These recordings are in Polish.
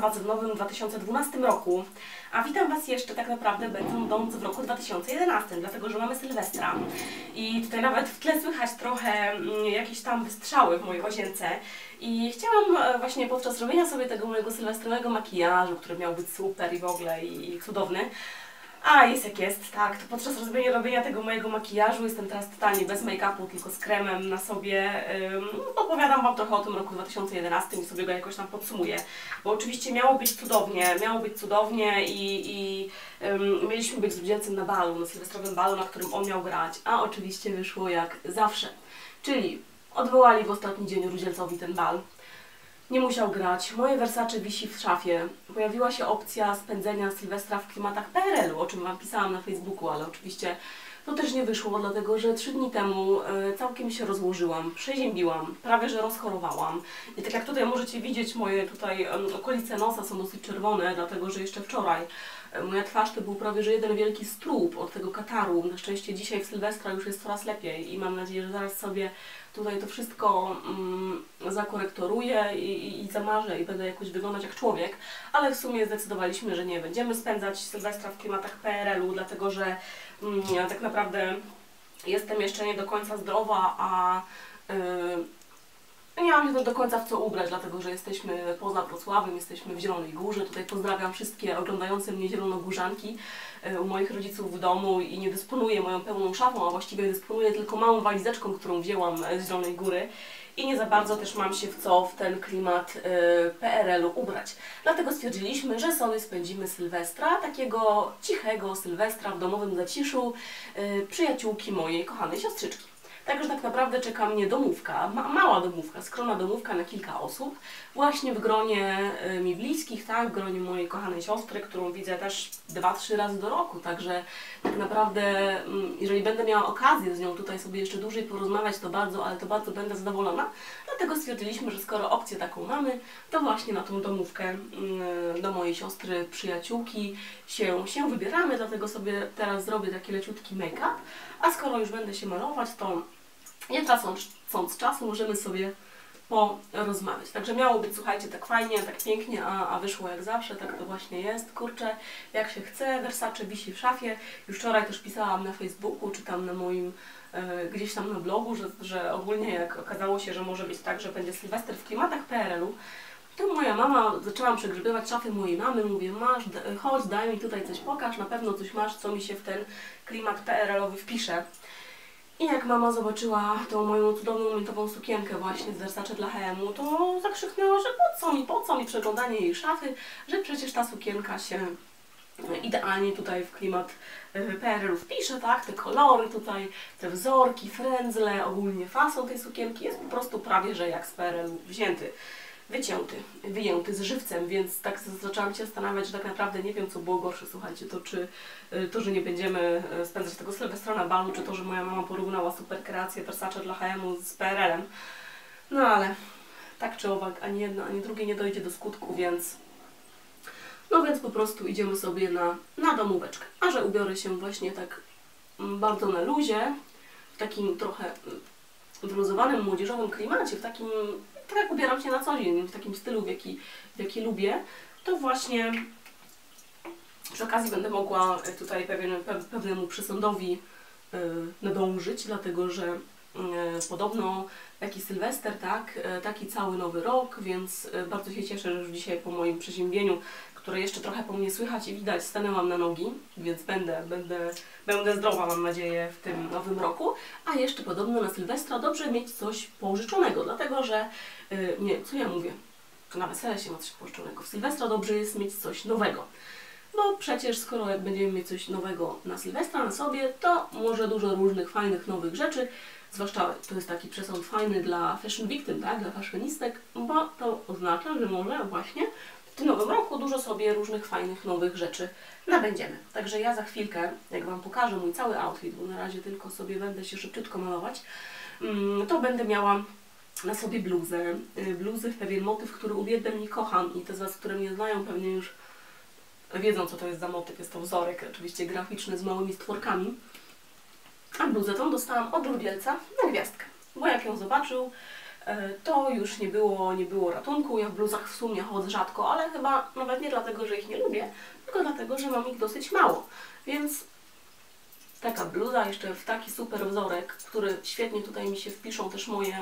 Was w nowym 2012 roku, a witam Was jeszcze tak naprawdę będąc w roku 2011, dlatego że mamy Sylwestra. I tutaj nawet w tle słychać trochę mm, jakieś tam wystrzały w mojej łazience. I chciałam e, właśnie podczas robienia sobie tego mojego sylwestrowego makijażu, który miał być super i w ogóle i cudowny, a, jest jak jest, tak. To podczas robienia, robienia tego mojego makijażu jestem teraz totalnie bez make-upu, tylko z kremem na sobie. Ym, opowiadam Wam trochę o tym roku 2011 i sobie go jakoś tam podsumuję. Bo oczywiście miało być cudownie, miało być cudownie i, i ym, mieliśmy być z Rudzielcem na balu, na sylwestrowym balu, na którym on miał grać. A oczywiście wyszło jak zawsze. Czyli odwołali w ostatni dzień Rudzielcowi ten bal nie musiał grać. Moje Versace wisi w szafie. Pojawiła się opcja spędzenia Sylwestra w klimatach PRL-u, o czym Wam pisałam na Facebooku, ale oczywiście to też nie wyszło, dlatego że trzy dni temu e, całkiem się rozłożyłam, przeziębiłam, prawie że rozchorowałam. I tak jak tutaj możecie widzieć, moje tutaj okolice nosa są dosyć czerwone, dlatego że jeszcze wczoraj moja twarz to był prawie że jeden wielki strób od tego kataru. Na szczęście dzisiaj w Sylwestra już jest coraz lepiej i mam nadzieję, że zaraz sobie tutaj to wszystko mm, zakorektoruję i, i, i zamarzę i będę jakoś wyglądać jak człowiek, ale w sumie zdecydowaliśmy, że nie będziemy spędzać Sylwestra w klimatach PRL-u, dlatego że mm, tak naprawdę jestem jeszcze nie do końca zdrowa, a yy, nie mam się do końca w co ubrać, dlatego że jesteśmy poza Wrocławiem, jesteśmy w Zielonej Górze. Tutaj pozdrawiam wszystkie oglądające mnie zielonogórzanki. E, u moich rodziców w domu i nie dysponuję moją pełną szafą, a właściwie dysponuję tylko małą walizeczką, którą wzięłam z Zielonej Góry i nie za bardzo też mam się w co w ten klimat y, PRL-u ubrać. Dlatego stwierdziliśmy, że sobie spędzimy Sylwestra, takiego cichego Sylwestra w domowym zaciszu y, przyjaciółki mojej kochanej siostrzyczki. Także tak naprawdę czeka mnie domówka, ma, mała domówka, skromna domówka na kilka osób, właśnie w gronie y, mi bliskich, tak, w gronie mojej kochanej siostry, którą widzę też dwa, trzy razy do roku, także tak naprawdę, mm, jeżeli będę miała okazję z nią tutaj sobie jeszcze dłużej porozmawiać, to bardzo, ale to bardzo będę zadowolona, dlatego stwierdziliśmy, że skoro opcję taką mamy, to właśnie na tą domówkę mm, do mojej siostry, przyjaciółki się, się wybieramy, dlatego sobie teraz zrobię taki leciutki make-up, a skoro już będę się malować, to nie tracąc czasu, możemy sobie porozmawiać. Także miało być, słuchajcie, tak fajnie, tak pięknie, a, a wyszło jak zawsze, tak to właśnie jest. Kurczę, jak się chce, Versace wisi w szafie. Już wczoraj też pisałam na Facebooku, czy tam na moim, e, gdzieś tam na blogu, że, że ogólnie jak okazało się, że może być tak, że będzie Sylwester w klimatach PRL-u, to moja mama, zaczęłam przegrzebywać szafy mojej mamy, mówię, masz, chodź, daj mi tutaj coś pokaż, na pewno coś masz, co mi się w ten klimat PRL-owy wpisze. I jak mama zobaczyła tą moją cudowną miętową sukienkę właśnie z Versace dla H&M, to zakrzyknęła, że po co mi, po co mi przeglądanie jej szafy, że przecież ta sukienka się idealnie tutaj w klimat e, PRL wpisze, tak, te kolory tutaj, te wzorki, frędzle, ogólnie fason tej sukienki jest po prostu prawie, że jak z PRL wzięty wycięty, wyjęty z żywcem, więc tak zaczęłam się zastanawiać, że tak naprawdę nie wiem, co było gorsze, słuchajcie, to czy y, to, że nie będziemy y, spędzać tego Sylwestra na balu, czy to, że moja mama porównała super kreację Versace dla H&M z PRL-em. No ale tak czy owak, ani jedno, ani drugie nie dojdzie do skutku, więc no więc po prostu idziemy sobie na, na domóweczkę. A że ubiorę się właśnie tak mm, bardzo na luzie, w takim trochę mm, wyluzowanym, młodzieżowym klimacie, w takim tak jak ubieram się na co dzień, w takim stylu, w jaki, w jaki lubię, to właśnie przy okazji będę mogła tutaj pewien, pewnemu przesądowi yy, nadążyć, dlatego że yy, podobno taki Sylwester, tak, yy, taki cały nowy rok, więc bardzo się cieszę, że już dzisiaj po moim przeziębieniu które jeszcze trochę po mnie słychać i widać, stanęłam na nogi, więc będę, będę, będę zdrowa, mam nadzieję, w tym nowym roku. A jeszcze podobno na Sylwestra dobrze mieć coś pożyczonego, dlatego że, yy, nie, co ja mówię, na wesele się ma coś pożyczonego. W Sylwestra dobrze jest mieć coś nowego. Bo przecież skoro jak będziemy mieć coś nowego na Sylwestra na sobie, to może dużo różnych fajnych, nowych rzeczy, zwłaszcza to jest taki przesąd fajny dla fashion victim, tak, dla fashionistek, bo to oznacza, że może właśnie tym nowym roku dużo sobie różnych fajnych, nowych rzeczy nabędziemy. Także ja za chwilkę, jak Wam pokażę mój cały outfit, bo na razie tylko sobie będę się szybciutko malować, mm, to będę miała na sobie bluzę. Y, bluzy w pewien motyw, który uwielbiam i kocham i te z Was, które mnie znają pewnie już wiedzą, co to jest za motyw. Jest to wzorek oczywiście graficzny z małymi stworkami. A bluzę tą dostałam od Rubielca na gwiazdkę, bo jak ją zobaczył, to już nie było, nie było ratunku. Ja w bluzach w sumie chodzę rzadko, ale chyba nawet nie dlatego, że ich nie lubię, tylko dlatego, że mam ich dosyć mało. Więc taka bluza jeszcze w taki super wzorek, który świetnie tutaj mi się wpiszą też moje,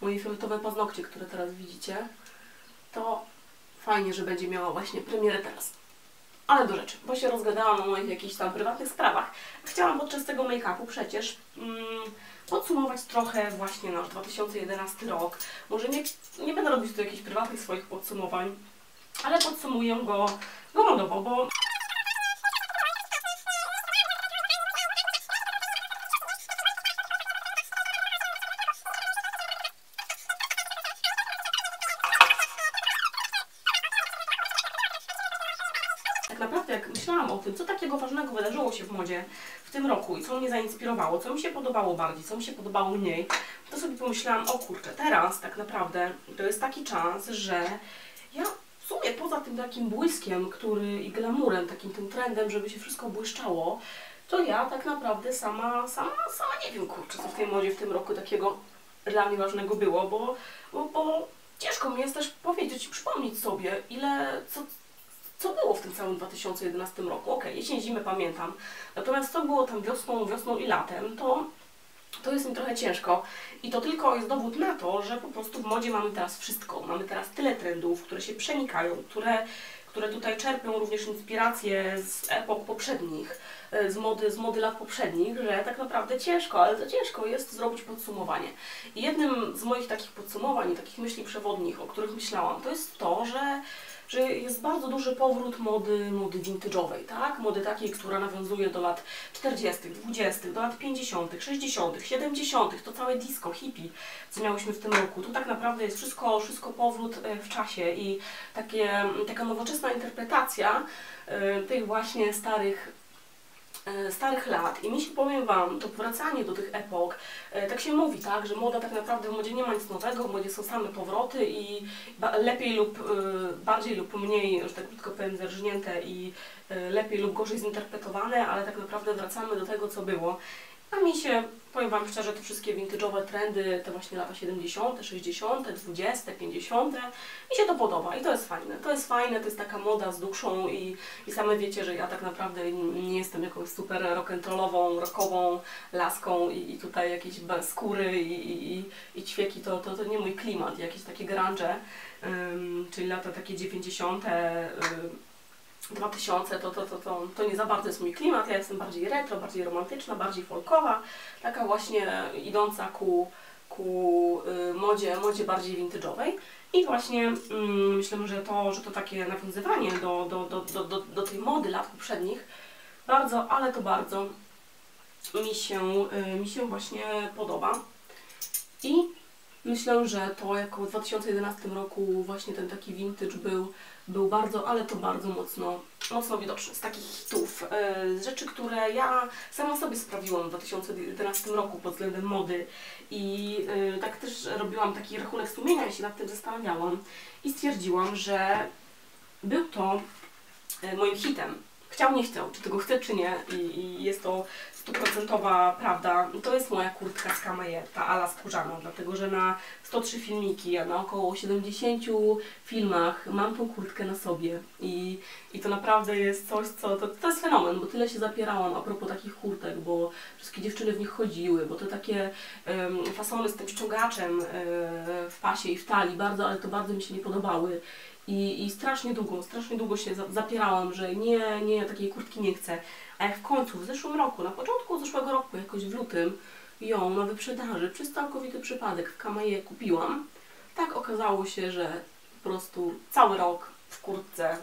moje fioletowe paznokcie, które teraz widzicie, to fajnie, że będzie miała właśnie premierę teraz. Ale do rzeczy, bo się rozgadałam o moich jakichś tam prywatnych sprawach. Chciałam podczas tego make-upu przecież mm, podsumować trochę właśnie nasz 2011 rok. Może nie, nie będę robić tu jakichś prywatnych swoich podsumowań, ale podsumuję go, go modowo, bo tak naprawdę jak myślałam o tym, co takiego ważnego wydarzyło się w modzie w tym roku i co mnie zainspirowało, co mi się podobało bardziej, co mi się podobało mniej, to sobie pomyślałam, o kurczę, teraz tak naprawdę to jest taki czas, że ja w sumie poza tym takim błyskiem, który i glamurem, takim tym trendem, żeby się wszystko błyszczało, to ja tak naprawdę sama, sama, sama nie wiem, kurczę, co w tej modzie w tym roku takiego dla mnie ważnego było, bo, bo, bo ciężko mi jest też powiedzieć i przypomnieć sobie, ile, co, co było w tym całym 2011 roku. Okej, jesień, zimę pamiętam. Natomiast co było tam wiosną, wiosną i latem, to, to jest mi trochę ciężko. I to tylko jest dowód na to, że po prostu w modzie mamy teraz wszystko. Mamy teraz tyle trendów, które się przenikają, które, które tutaj czerpią również inspiracje z epok poprzednich, e, z mody, z mody lat poprzednich, że tak naprawdę ciężko, ale to ciężko jest zrobić podsumowanie. I jednym z moich takich podsumowań, takich myśli przewodnich, o których myślałam, to jest to, że że jest bardzo duży powrót mody, mody vintage'owej, tak? Mody takiej, która nawiązuje do lat 40., 20., do lat 50., 60., 70., to całe disco, hippie, co miałyśmy w tym roku. To tak naprawdę jest wszystko, wszystko powrót e, w czasie i takie, taka nowoczesna interpretacja e, tych właśnie starych starych lat i mi się powiem Wam, to wracanie do tych epok, e, tak się mówi, tak, że moda tak naprawdę w modzie nie ma nic nowego, w modzie są same powroty i lepiej lub e, bardziej lub mniej, że tak krótko powiem, zerżnięte i e, lepiej lub gorzej zinterpretowane, ale tak naprawdę wracamy do tego, co było. A mi się, powiem Wam szczerze, te wszystkie vintage'owe trendy, te właśnie lata 70., 60., 20., 50., mi się to podoba i to jest fajne. To jest fajne, to jest taka moda z duszą i, i same wiecie, że ja tak naprawdę nie jestem jakąś super rock'n'rollową, rockową laską i, i tutaj jakieś skóry i, i, i ćwieki, to, to, to nie mój klimat, jakieś takie grunge, ym, czyli lata takie 90., ym, 2000 to, to, to, to, to nie za bardzo jest mój klimat, ja jestem bardziej retro, bardziej romantyczna, bardziej folkowa, taka właśnie idąca ku, ku y, modzie, modzie bardziej vintage'owej. I właśnie mm, myślę, że to, że to takie nawiązywanie do, do, do, do, do, do tej mody lat poprzednich bardzo, ale to bardzo mi się, y, mi się właśnie podoba. I myślę, że to jako w 2011 roku właśnie ten taki vintage był, był bardzo, ale to bardzo mocno, mocno widoczny. Z takich hitów, e, z rzeczy, które ja sama sobie sprawiłam w 2011 roku pod względem mody i e, tak też robiłam taki rachunek sumienia, ja się nad tym zastanawiałam i stwierdziłam, że był to e, moim hitem. Chciał, nie chciał, czy tego chcę, czy nie i, i jest to stuprocentowa prawda. To jest moja kurtka z Kamaje, ta ala skórzana, dlatego że na 103 filmiki, a na około 70 filmach mam tą kurtkę na sobie i, i to naprawdę jest coś, co, to, to jest fenomen, bo tyle się zapierałam a propos takich kurtek, bo wszystkie dziewczyny w nich chodziły, bo to takie em, fasony z tym ściągaczem e, w pasie i w talii, bardzo, ale to bardzo mi się nie podobały. I, I strasznie długo, strasznie długo się za- zapierałam, że nie, nie, takiej kurtki nie chcę. A jak w końcu, w zeszłym roku, na początku zeszłego roku, jakoś w lutym, ją na wyprzedaży przez całkowity przypadek w Kamaje kupiłam, tak okazało się, że po prostu cały rok w kurtce,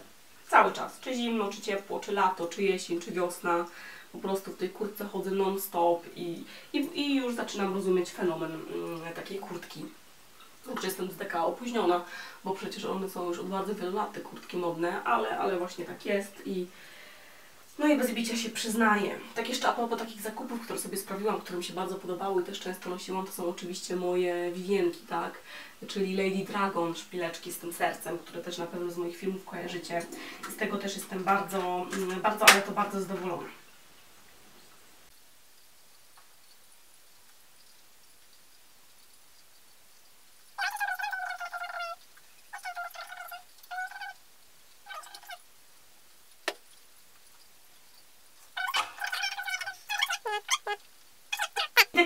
cały czas, czy zimno, czy ciepło, czy lato, czy jesień, czy wiosna, po prostu w tej kurtce chodzę non-stop i, i, i już zaczynam rozumieć fenomen mm, takiej kurtki. Także jestem taka opóźniona, bo przecież one są już od bardzo wielu lat, te kurtki modne, ale, ale właśnie tak jest i no i bez bicia się przyznaję. Tak jeszcze a propos takich zakupów, które sobie sprawiłam, które mi się bardzo podobały i też często nosiłam, to są oczywiście moje wiwienki, tak? Czyli Lady Dragon, szpileczki z tym sercem, które też na pewno z moich filmów kojarzycie. Z tego też jestem bardzo, mm, bardzo, ale to bardzo zadowolona.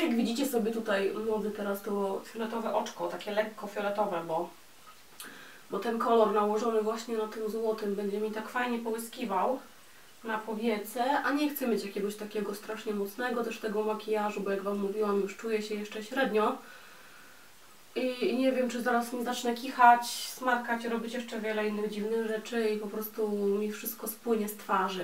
jak widzicie sobie tutaj młody teraz to fioletowe oczko, takie lekko fioletowe, bo, bo ten kolor nałożony właśnie na tym złotym będzie mi tak fajnie połyskiwał na powiece, a nie chcę mieć jakiegoś takiego strasznie mocnego też tego makijażu, bo jak Wam mówiłam, już czuję się jeszcze średnio. I, nie wiem, czy zaraz nie zacznę kichać, smarkać, robić jeszcze wiele innych dziwnych rzeczy i po prostu mi wszystko spłynie z twarzy.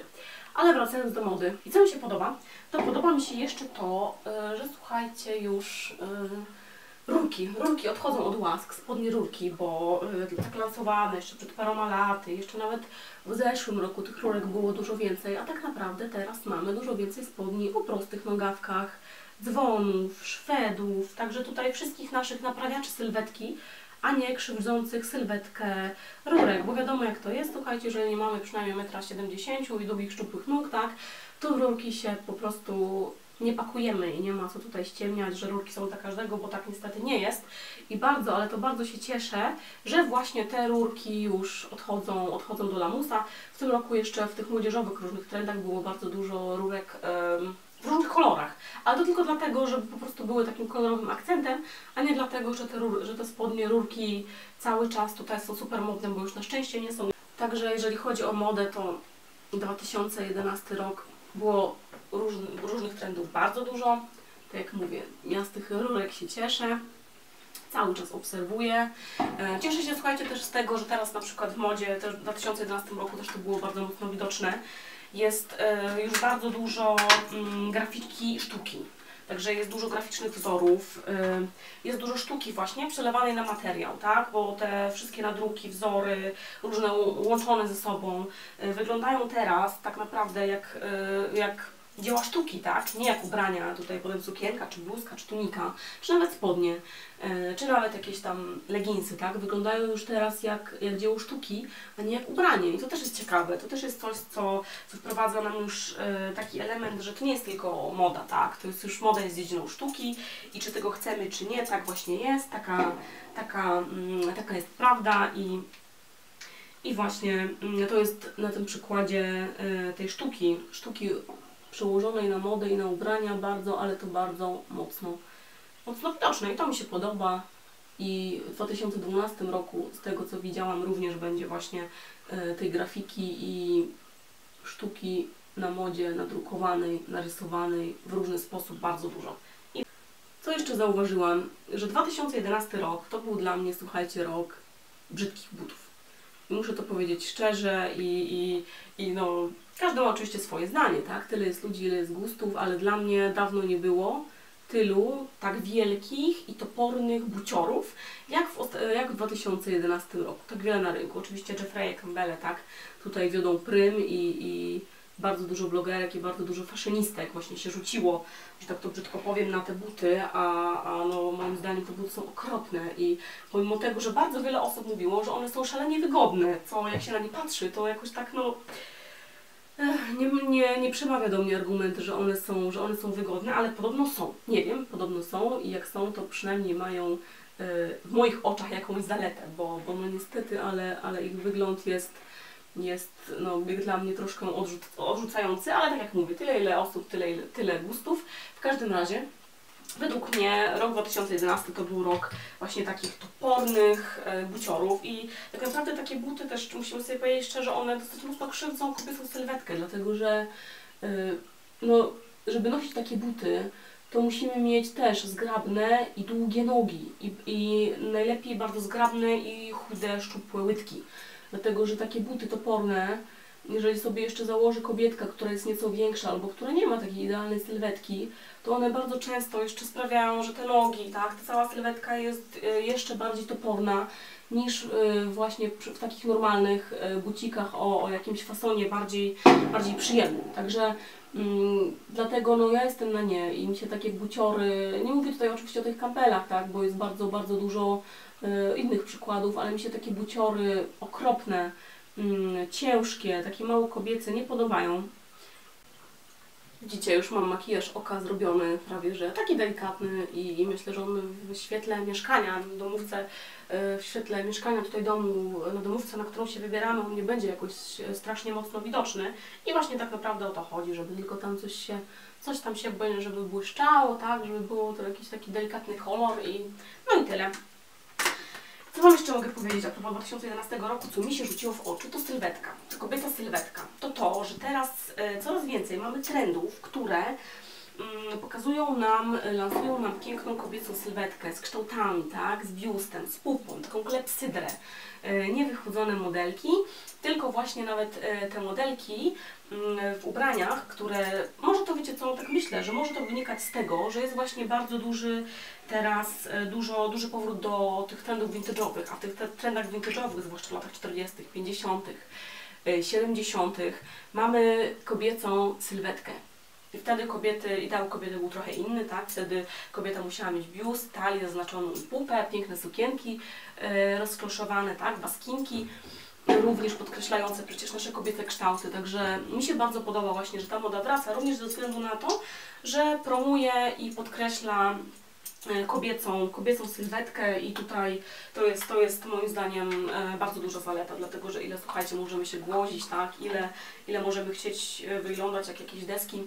Ale wracając do mody. I co mi się podoba? To podoba mi się jeszcze to, y, że słuchajcie, już y, rurki. Rurki odchodzą od łask, spodnie rurki, bo y, tak lansowane jeszcze przed paroma laty, jeszcze nawet w zeszłym roku tych rurek było dużo więcej, a tak naprawdę teraz mamy dużo więcej spodni o prostych nogawkach, dzwonów, szwedów, także tutaj wszystkich naszych naprawiaczy sylwetki, a nie krzywdzących sylwetkę rurek, bo wiadomo jak to jest, słuchajcie, jeżeli mamy przynajmniej 1,70 m i długich szczupłych nóg, tak, to rurki się po prostu nie pakujemy i nie ma co tutaj ściemniać, że rurki są dla każdego, bo tak niestety nie jest. I bardzo, ale to bardzo się cieszę, że właśnie te rurki już odchodzą, odchodzą do lamusa. W tym roku jeszcze w tych młodzieżowych różnych trendach było bardzo dużo rurek em, w różnych kolorach, ale to tylko dlatego, żeby po prostu były takim kolorowym akcentem, a nie dlatego, że te, że te spodnie, rurki cały czas tutaj są super modne, bo już na szczęście nie są. Także jeżeli chodzi o modę, to 2011 rok było róż, różnych trendów bardzo dużo. Tak jak mówię, ja z tych rurek się cieszę. Cały czas obserwuję. E, Cieszę się, słuchajcie, też z tego, że teraz na przykład w modzie, też w 2011 roku też to było bardzo mocno widoczne, jest e, już bardzo dużo mm, grafiki sztuki. Także jest dużo graficznych wzorów, y, jest dużo sztuki właśnie przelewanej na materiał, tak? Bo te wszystkie nadruki, wzory, różne łączone ze sobą y, wyglądają teraz tak naprawdę jak, y, jak dzieła sztuki, tak? Nie jak ubrania, tutaj potem sukienka, czy bluzka, czy tunika, czy nawet spodnie, y, czy nawet jakieś tam leginsy, tak? Wyglądają już teraz jak, jak dzieło sztuki, a nie jak ubranie. I to też jest ciekawe, to też jest coś, co, co wprowadza nam już y, taki element, że to nie jest tylko moda, tak? To jest już moda jest dziedziną sztuki i czy tego chcemy, czy nie, tak właśnie jest, taka, taka, mm, taka jest prawda i i właśnie mm, to jest na tym przykładzie y, tej sztuki, sztuki przełożonej na modę i na ubrania bardzo, ale to bardzo mocno, mocno widoczne i to mi się podoba. I w 2012 roku, z tego co widziałam, również będzie właśnie y, tej grafiki i sztuki na modzie nadrukowanej, narysowanej w różny sposób bardzo dużo. I co jeszcze zauważyłam, że 2011 rok to był dla mnie, słuchajcie, rok brzydkich butów. Muszę to powiedzieć szczerze i, i, i no, każdy ma oczywiście swoje zdanie, tak? Tyle jest ludzi, ile jest gustów, ale dla mnie dawno nie było tylu tak wielkich i topornych buciorów, jak w, jak w 2011 roku. Tak wiele na rynku. Oczywiście Jeffrey Campbell, tak? Tutaj wiodą prym i, i bardzo dużo blogerek i bardzo dużo faszynistek właśnie się rzuciło, że tak to brzydko powiem, na te buty, a, a no, moim zdaniem te buty są okropne i pomimo tego, że bardzo wiele osób mówiło, że one są szalenie wygodne, co jak się na nie patrzy, to jakoś tak no nie, nie, nie przemawia do mnie argument, że one, są, że one są wygodne, ale podobno są. Nie wiem, podobno są i jak są, to przynajmniej mają e, w moich oczach jakąś zaletę, bo, bo no niestety, ale, ale ich wygląd jest, jest no, dla mnie troszkę odrzuc, odrzucający, ale tak jak mówię, tyle ile osób, tyle, ile, tyle gustów. W każdym razie, według mnie rok 2011 to był rok właśnie takich topornych e, buciorów i tak naprawdę takie buty też, musimy sobie powiedzieć szczerze, one dosyć mocno krzywdzą kobiecą sylwetkę, dlatego że e, no, żeby nosić takie buty, to musimy mieć też zgrabne i długie nogi i, i najlepiej bardzo zgrabne i chude, szczupłe łydki. Dlatego, że takie buty toporne, jeżeli sobie jeszcze założy kobietka, która jest nieco większa albo która nie ma takiej idealnej sylwetki, to one bardzo często jeszcze sprawiają, że te nogi, tak, ta cała sylwetka jest y, jeszcze bardziej toporna niż y, właśnie w takich normalnych y, bucikach o, o jakimś fasonie bardziej, bardziej przyjemnym. Także mm, dlatego no, ja jestem na nie i mi się takie buciory, nie mówię tutaj oczywiście o tych kampelach, tak, bo jest bardzo, bardzo dużo y, innych przykładów, ale mi się takie buciory okropne, ciężkie, takie mało kobiece nie podobają. Widzicie, już mam makijaż oka zrobiony prawie, że taki delikatny i, myślę, że on w świetle mieszkania, na domówce, e, w świetle mieszkania tutaj domu, na domówce, na którą się wybieramy, on nie będzie jakoś strasznie mocno widoczny i właśnie tak naprawdę o to chodzi, żeby tylko tam coś się, coś tam się, żeby błyszczało, tak, żeby było to jakiś taki delikatny kolor i no i tyle. Co Wam jeszcze mogę powiedzieć a propos 2011 roku, co mi się rzuciło w oczy, to sylwetka, to kobieca sylwetka. To to, że teraz e, coraz więcej mamy trendów, które pokazują nam, lansują nam piękną kobiecą sylwetkę z kształtami, tak, z biustem, z pupą, taką klepsydrę. E, nie wychudzone modelki, tylko właśnie nawet e, te modelki mm, w ubraniach, które, może to wiecie co, tak myślę, że może to wynikać z tego, że jest właśnie bardzo duży teraz, dużo, duży powrót do tych trendów vintage'owych, a w tych trendach vintage'owych, zwłaszcza w latach 40., 50., 70., mamy kobiecą sylwetkę. I wtedy kobiety, ideał kobiety był trochę inny, tak? Wtedy kobieta musiała mieć biust, talię zaznaczoną pupę, piękne sukienki e, rozkloszowane, tak? Baskinki, również podkreślające przecież nasze kobiece kształty. Także mi się bardzo podoba właśnie, że ta moda wraca, również ze względu na to, że promuje i podkreśla e, kobiecą, kobiecą sylwetkę i tutaj to jest, to jest moim zdaniem e, bardzo duża zaleta, dlatego że ile, słuchajcie, możemy się głodzić, tak, ile, ile możemy chcieć wyglądać jak jakieś deski,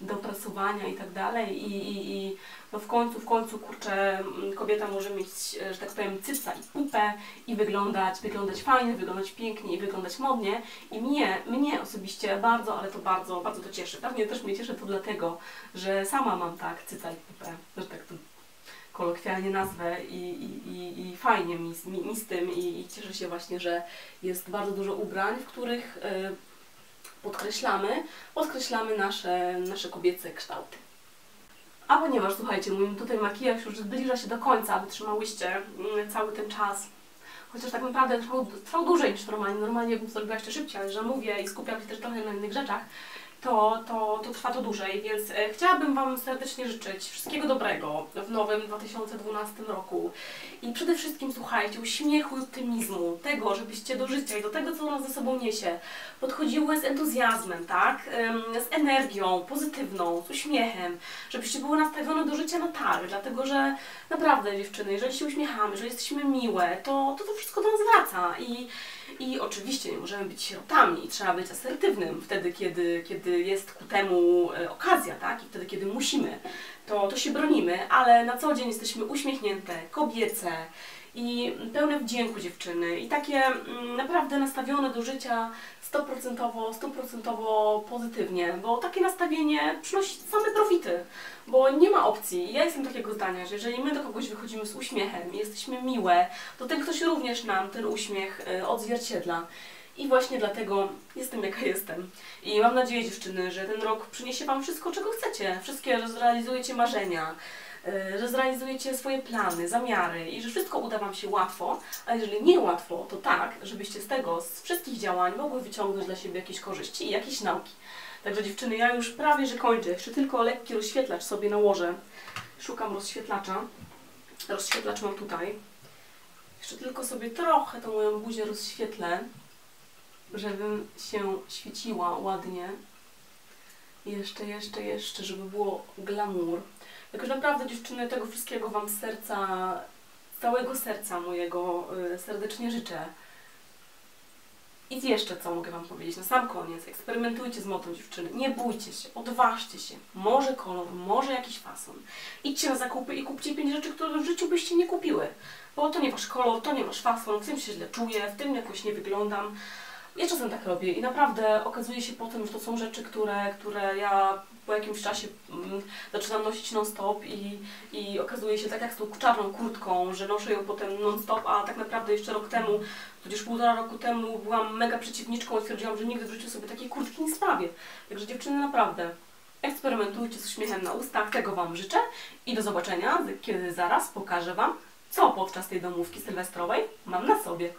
do prasowania i tak dalej. I, i, i no w końcu, w końcu, kurczę, mm, kobieta może mieć, e, że tak powiem, cyca i pupę i wyglądać, wyglądać fajnie, wyglądać pięknie i wyglądać modnie. I mnie, mnie osobiście bardzo, ale to bardzo, bardzo to cieszy. Pewnie też mnie cieszy to dlatego, że sama mam tak cyca i pupę, że tak to kolokwialnie nazwę i, i, i, i fajnie mi, mi, mi z tym. I, i cieszę się właśnie, że jest bardzo dużo ubrań, w których y, podkreślamy, podkreślamy nasze, nasze kobiece kształty. A ponieważ, słuchajcie, mój tutaj makijaż już zbliża się do końca, wytrzymałyście mm, cały ten czas, chociaż tak naprawdę trwał, trwał dłużej niż normalnie, normalnie bym zrobiła jeszcze szybciej, ale że mówię i skupiam się też trochę na innych rzeczach, to, to, to trwa to dłużej, więc e, chciałabym Wam serdecznie życzyć wszystkiego dobrego w nowym 2012 roku. I przede wszystkim słuchajcie, uśmiechu i optymizmu, tego, żebyście do życia i do tego, co nas ze sobą niesie, podchodziły z entuzjazmem, tak, z energią pozytywną, z uśmiechem, żebyście były nastawione do życia na tak, dlatego że naprawdę dziewczyny, jeżeli się uśmiechamy, że jesteśmy miłe, to to, to wszystko do nas wraca i i oczywiście nie możemy być sierotami trzeba być asertywnym wtedy, kiedy, kiedy jest ku temu e, okazja, tak? I wtedy, kiedy musimy, to, to się bronimy, ale na co dzień jesteśmy uśmiechnięte, kobiece i pełne wdzięku dziewczyny i takie mm, naprawdę nastawione do życia stoprocentowo, stuprocentowo pozytywnie, bo takie nastawienie przynosi same profity, bo nie ma opcji. Ja jestem takiego zdania, że jeżeli my do kogoś wychodzimy z uśmiechem jesteśmy miłe, to ten ktoś również nam ten uśmiech y, odzwierciedla. I właśnie dlatego jestem jaka jestem. I mam nadzieję dziewczyny, że ten rok przyniesie Wam wszystko, czego chcecie. Wszystkie, że zrealizujecie marzenia, że zrealizujecie swoje plany, zamiary i że wszystko uda Wam się łatwo, a jeżeli nie łatwo, to tak, żebyście z tego, z wszystkich działań mogły wyciągnąć dla siebie jakieś korzyści i jakieś nauki. Także dziewczyny, ja już prawie, że kończę. Jeszcze tylko lekki rozświetlacz sobie nałożę. Szukam rozświetlacza. Rozświetlacz mam tutaj. Jeszcze tylko sobie trochę tą moją buzię rozświetlę, żebym się świeciła ładnie. Jeszcze, jeszcze, jeszcze, żeby było glamour. Jakoś naprawdę dziewczyny, tego wszystkiego Wam z serca, całego serca mojego y, serdecznie życzę. I jeszcze co mogę Wam powiedzieć na sam koniec. Eksperymentujcie z modą dziewczyny. Nie bójcie się, odważcie się. Może kolor, może jakiś fason. Idźcie na zakupy i kupcie pięć rzeczy, które w życiu byście nie kupiły. Bo to nie Wasz kolor, to nie Wasz fason, w tym się źle czuję, w tym jakoś nie wyglądam. Ja czasem tak robię i naprawdę okazuje się potem, że to są rzeczy, które, które ja po jakimś czasie mm, zaczynam nosić non-stop i, i okazuje się tak jak z tą czarną kurtką, że noszę ją potem non-stop, a tak naprawdę jeszcze rok temu, tudzież półtora roku temu byłam mega przeciwniczką i stwierdziłam, że nigdy w życiu sobie takiej kurtki nie sprawię. Także dziewczyny naprawdę eksperymentujcie z uśmiechem na ustach, tego Wam życzę i do zobaczenia, kiedy zaraz pokażę Wam, co podczas tej domówki sylwestrowej mam na sobie.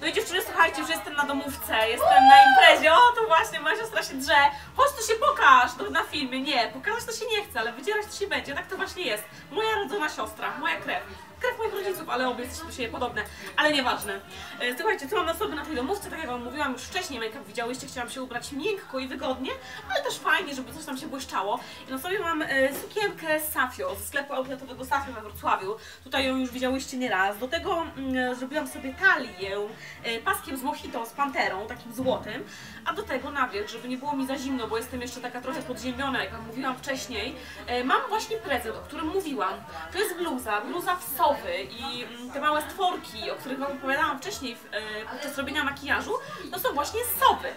No i dziewczyny, słuchajcie, już jestem na domówce, jestem na imprezie. O, to właśnie, moja siostra się drze. Chodź tu się pokaż na filmie. Nie, pokazać to się nie chce, ale wydzierać to się będzie. Tak to właśnie jest. Moja rodzona siostra, moja krew. Krew moich rodziców, ale obie jesteśmy siebie podobne, ale nieważne. E, Słuchajcie, co mam na sobie na tej domówce, tak jak wam mówiłam już wcześniej, make-up widziałyście, chciałam się ubrać miękko i wygodnie, ale też fajnie, żeby coś tam się błyszczało. I na sobie mam e, sukienkę Safio, ze sklepu outletowego Safio we Wrocławiu. Tutaj ją już widziałyście nieraz. Do tego mm, zrobiłam sobie talię e, paskiem z mojito, z panterą, takim złotym, a do tego na żeby nie było mi za zimno, bo jestem jeszcze taka trochę podziemiona, jak mówiłam wcześniej. E, mam właśnie prezent, o którym mówiłam. To jest bluza, bluza w sowy i mm, te małe stworki, o których wam opowiadałam wcześniej e, podczas robienia makijażu, to są właśnie sowy.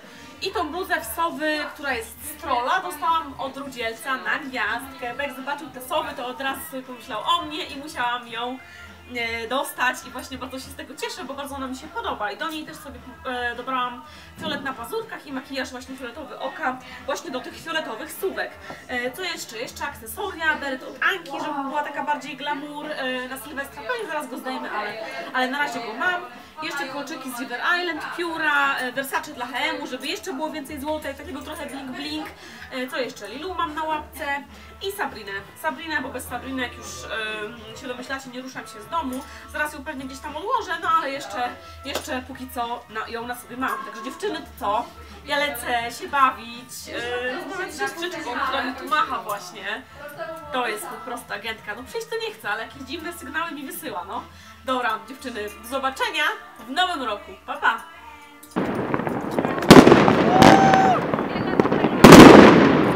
I tą bluzę w sowy, która jest z dostałam od rudzielca na gwiazdkę. Bo jak zobaczył te sowy, to od razu sobie pomyślał o mnie i musiałam ją dostać i właśnie bardzo się z tego cieszę, bo bardzo ona mi się podoba i do niej też sobie e, dobrałam fiolet na pazurkach i makijaż właśnie fioletowy oka właśnie do tych fioletowych słówek. E, co jeszcze? Jeszcze akcesoria, beret od Anki, żeby była taka bardziej glamour e, na Sylwestra, pewnie zaraz go zdejmę, ale, ale na razie go mam. Jeszcze kolczyki z River Island, pióra, e, Versace dla HM-u, żeby jeszcze było więcej złota i takiego trochę bling bling. E, Co jeszcze? Lilu mam na łapce i Sabrinę. Sabrinę, bo bez Sabriny, jak już e, się domyślacie, nie ruszam się z domu. Zaraz ją pewnie gdzieś tam odłożę, no ale jeszcze, jeszcze póki co na, ją na sobie mam. Także dziewczyny, to co? Ja lecę się bawić, rozmawiać z siostrzyczką, która mi tu macha właśnie. To jest po prostu agentka. No przecież to nie chce, ale jakieś dziwne sygnały mi wysyła, no. Dobra, dziewczyny, do zobaczenia w nowym roku. Pa, pa!